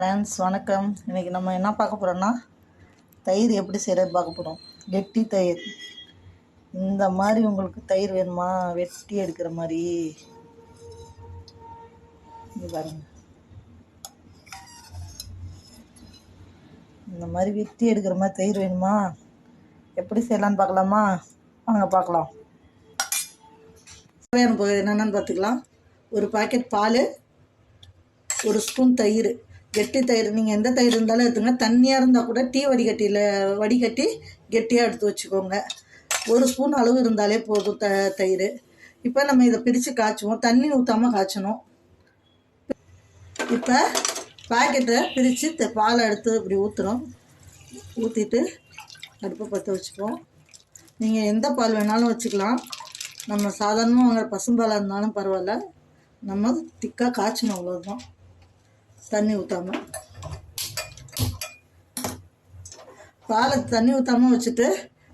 Friends வணக்கம். இன்றைக்கி நம்ம என்ன பார்க்க போகிறோன்னா தயிர் எப்படி செய்கிறது பார்க்க போகிறோம் கெட்டி தயிர். இந்த மாதிரி உங்களுக்கு தயிர் வேணுமா? வெட்டி எடுக்கிற மாதிரி. பாருங்க. இந்த மாதிரி வெட்டி எடுக்கிற மாதிரி தயிர் வேணுமா? எப்படி செய்யலான்னு பார்க்கலாமா? வாங்க பார்க்கலாம். தேவையான என்னென்னு பார்த்துக்கலாம். ஒரு பாக்கெட் பால் ஒரு ஸ்பூன் தயிர். கெட்டி தயிர் நீங்கள் எந்த தயிர் இருந்தாலும் எடுத்துங்க. தண்ணியாக இருந்தால் கூட டீ வடிகட்டியில் வடிகட்டி கெட்டியாக எடுத்து வச்சுக்கோங்க. ஒரு ஸ்பூன் அளவு இருந்தாலே போதும் த தயிர். இப்போ நம்ம இதை பிரித்து காய்ச்சுவோம். தண்ணி ஊற்றாமல் காய்ச்சணும். இப்போ பாக்கெட்டை பிரித்து பாலை எடுத்து இப்படி ஊற்றுறோம் ஊற்றிட்டு அடுப்பை பற்ற வச்சுப்போம் நீங்கள் எந்த பால் வேணாலும் வச்சுக்கலாம். நம்ம சாதாரணமாக வாங்குற பசும்பாலாக இருந்தாலும் பரவாயில்ல. நம்ம திக்காக காய்ச்சணும் அவ்வளோதான் தண்ணி ஊற்றாம பாலை தண்ணி ஊற்றாம வச்சுட்டு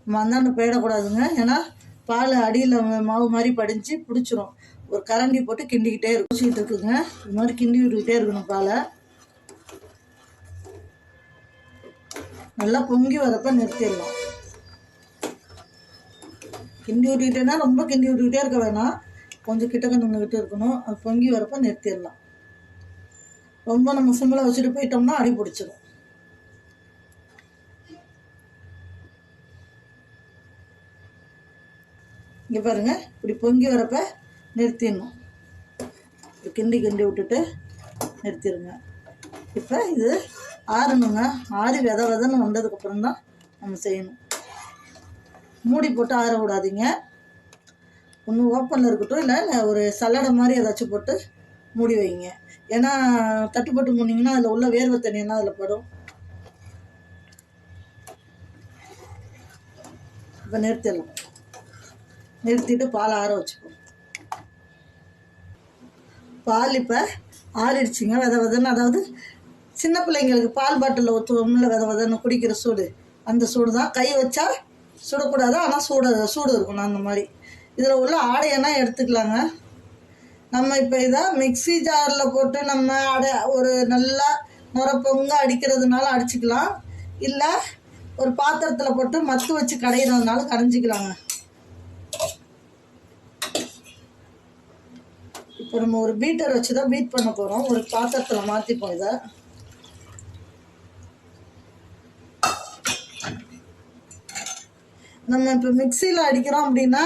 நம்ம போயிடக்கூடாதுங்க. ஏன்னா பால் அடியில் மாவு மாதிரி படிஞ்சு பிடிச்சிரும். ஒரு கரண்டி போட்டு கிண்டிக்கிட்டே இருக்கும். இருக்குங்க. இது மாதிரி கிண்டி விட்டுக்கிட்டே இருக்கணும் பாலை. நல்லா பொங்கி வரப்ப நிறுத்திடலாம். கிண்டி விட்டுக்கிட்டேன்னா ரொம்ப கிண்டி விட்டுக்கிட்டே இருக்க வேணாம். கொஞ்சம் கிட்டக்க நின்றுக்கிட்டு இருக்கணும். அது பொங்கி வரப்ப நிறுத்திடலாம். ரொம்ப நம்ம சிம்மில் வச்சுட்டு போயிட்டோம்னா அடி பிடிச்சிடும் இங்கே பாருங்க இப்படி பொங்கி வரப்ப நிறுத்திடணும். கிண்டி கிண்டி விட்டுட்டு நிறுத்திடுங்க இப்போ இது ஆறணுங்க. ஆறி வித விதன்னு வந்ததுக்கப்புறம் தான் நம்ம செய்யணும். மூடி போட்டு ஆற விடாதீங்க. ஒன்று ஓப்பனில் இருக்கட்டும் இல்லை ஒரு சல்லடை மாதிரி ஏதாச்சும் போட்டு மூடி வைங்க. ஏன்னா தட்டுப்பட்டு போனீங்கன்னா அதில் உள்ள வேர்வை தண்ணியெல்லாம் அதில் படும்? இப்போ நிறுத்திடலாம். நிறுத்திட்டு பால் ஆற வச்சுப்போம். பால் இப்போ ஆறிடுச்சிங்க வித விதன்னு. அதாவது சின்ன பிள்ளைங்களுக்கு பால் பாட்டிலில் ஊற்றுவோம்ல வித விதன்னு குடிக்கிற சூடு. அந்த சூடு தான். கை வச்சா சுடக்கூடாது ஆனால் சூடு சூடு இருக்கணும் அந்த மாதிரி. இதில் உள்ள ஆடையெல்லாம் எடுத்துக்கலாங்க. நம்ம இப்போ இதை மிக்ஸி ஜாரில் போட்டு நம்ம அடை ஒரு நல்லா நுர பொங்க அடிக்கிறதுனால அடிச்சுக்கலாம். இல்லை ஒரு பாத்திரத்தில் போட்டு மத்து வச்சு கடையிறதுனால கடைஞ்சிக்கலாங்க இப்போ நம்ம ஒரு பீட்டர் வச்சு தான் பீட் பண்ண போகிறோம் ஒரு பாத்திரத்தில் மாற்றிப்போம் இதை. நம்ம இப்போ மிக்சியில் அடிக்கிறோம் அப்படின்னா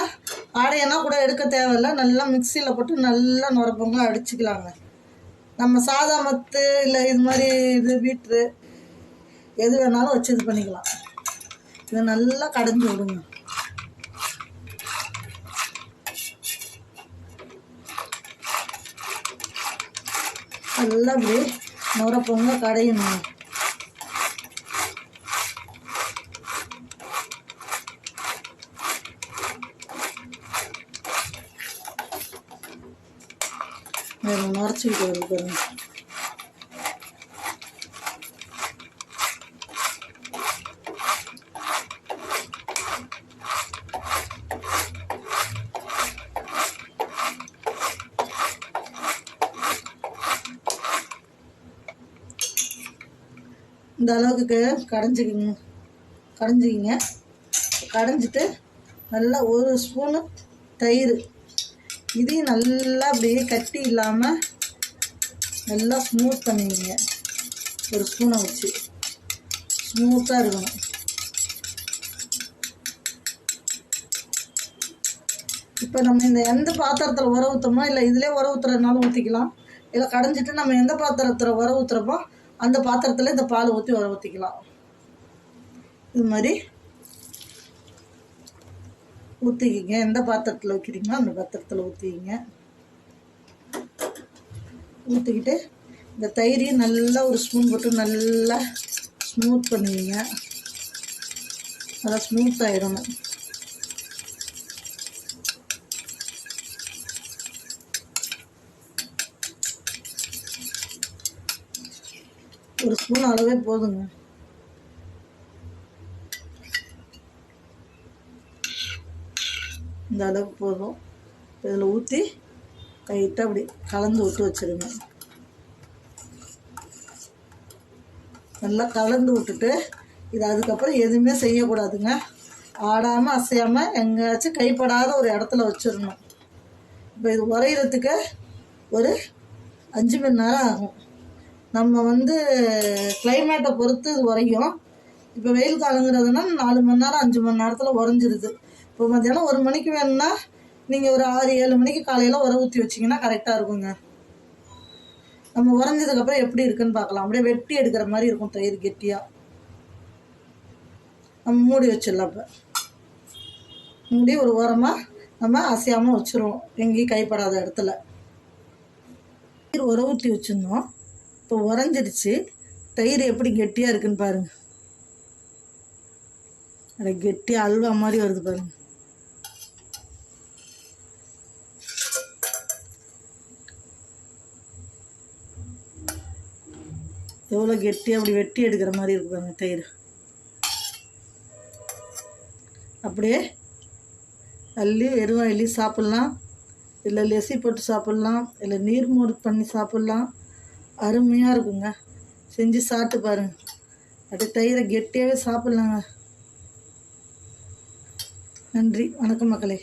ஆடையெல்லாம் கூட எடுக்க தேவையில்ல. நல்லா மிக்சியில் போட்டு நல்லா நுரப்பங்க அடிச்சுக்கலாங்க. நம்ம சாதா மத்து இல்லை இது மாதிரி இது பீட்ரு எது வேணாலும் வச்சு இது பண்ணிக்கலாம். இதை நல்லா கடைஞ்சி விடுங்க. நல்லா அப்படியே நுரப்பொங்க கடையணும். வேறு நுரைச்சிக்கிட்டு வருது பாருங்க இந்த அளவுக்கு கடைஞ்சிக்கிங்க. கடைஞ்சிக்கிங்க. கடைஞ்சிட்டு நல்லா ஒரு ஸ்பூனு தயிர். இதையும் நல்லா அப்படியே கட்டி இல்லாமல் நல்லா ஸ்மூத் பண்ணிடுங்க. ஒரு ஸ்பூனை வச்சு. ஸ்மூத்தாக இருக்கணும். இப்போ நம்ம இந்த எந்த பாத்திரத்தில் உர ஊற்றுறோமோ இல்லை இதிலே உர ஊற்றுறதுனாலும் ஊற்றிக்கலாம் இல்லை கடைஞ்சிட்டு நம்ம எந்த பாத்திரத்தில் உர ஊற்றுறப்போ அந்த பாத்திரத்தில் இந்த பால் ஊற்றி உர ஊற்றிக்கலாம் இது மாதிரி ஊற்றிக்கிங்க எந்த பாத்திரத்தில் வைக்கிறீங்களோ அந்த பாத்திரத்தில் ஊற்றிக்கிங்க ஊற்றிக்கிட்டு இந்த தயிரையும் நல்லா ஒரு ஸ்பூன் போட்டு நல்லா ஸ்மூத் பண்ணுவீங்க. நல்லா ஸ்மூத் ஆயிடணும் ஒரு ஸ்பூன் அளவே போதுங்க. இந்த அளவுக்கு போதும். இதில் ஊற்றி கையிட்ட அப்படி கலந்து விட்டு வச்சுருங்க. நல்லா கலந்து விட்டுட்டு இது அதுக்கப்புறம் எதுவுமே செய்யக்கூடாதுங்க. ஆடாமல் அசையாமல் எங்கேயாச்சும் கைப்படாத ஒரு இடத்துல வச்சிடணும். இப்போ இது உரையிறதுக்கு ஒரு அஞ்சு மணி நேரம் ஆகும். நம்ம வந்து கிளைமேட்டை பொறுத்து இது உரையும். இப்போ வெயில் காலங்கிறதுனா நாலு மணி நேரம் அஞ்சு மணி நேரத்தில் உறைஞ்சிருது. இப்போ மத்தியானம் ஒரு மணிக்கு வேணும்னா நீங்கள் ஒரு ஆறு ஏழு மணிக்கு காலையில் உரம் ஊற்றி வச்சிங்கன்னா கரெக்டாக இருக்குங்க. நம்ம உறைஞ்சதுக்கப்புறம் எப்படி இருக்குன்னு பார்க்கலாம். அப்படியே வெட்டி எடுக்கிற மாதிரி இருக்கும் தயிர் கெட்டியாக நம்ம மூடி வச்சிடலாம் இப்போ மூடி ஒரு ஓரமாக நம்ம அசையாமல் வச்சுருவோம். எங்கேயும் கைப்படாத இடத்துல. தயிர் உர ஊற்றி வச்சுருந்தோம். இப்போ உறைஞ்சிருச்சு தயிர் எப்படி கெட்டியாக இருக்குன்னு பாருங்கள் அட கெட்டியாக அல்வா மாதிரி வருது பாருங்கள் எவ்வளோ கெட்டியாக அப்படி வெட்டி எடுக்கிற மாதிரி இருக்கு பாருங்க தயிர். அப்படியே அள்ளி எருவா அள்ளி சாப்பிட்லாம். இல்லை லெசி போட்டு சாப்பிட்லாம். இல்லை நீர் மோர் பண்ணி சாப்பிட்லாம். அருமையாக இருக்குங்க. செஞ்சு சாப்பிட்டு பாருங்க. அப்படியே தயிரை கெட்டியாகவே சாப்பிட்லாங்க. நன்றி. வணக்கம் மக்களே.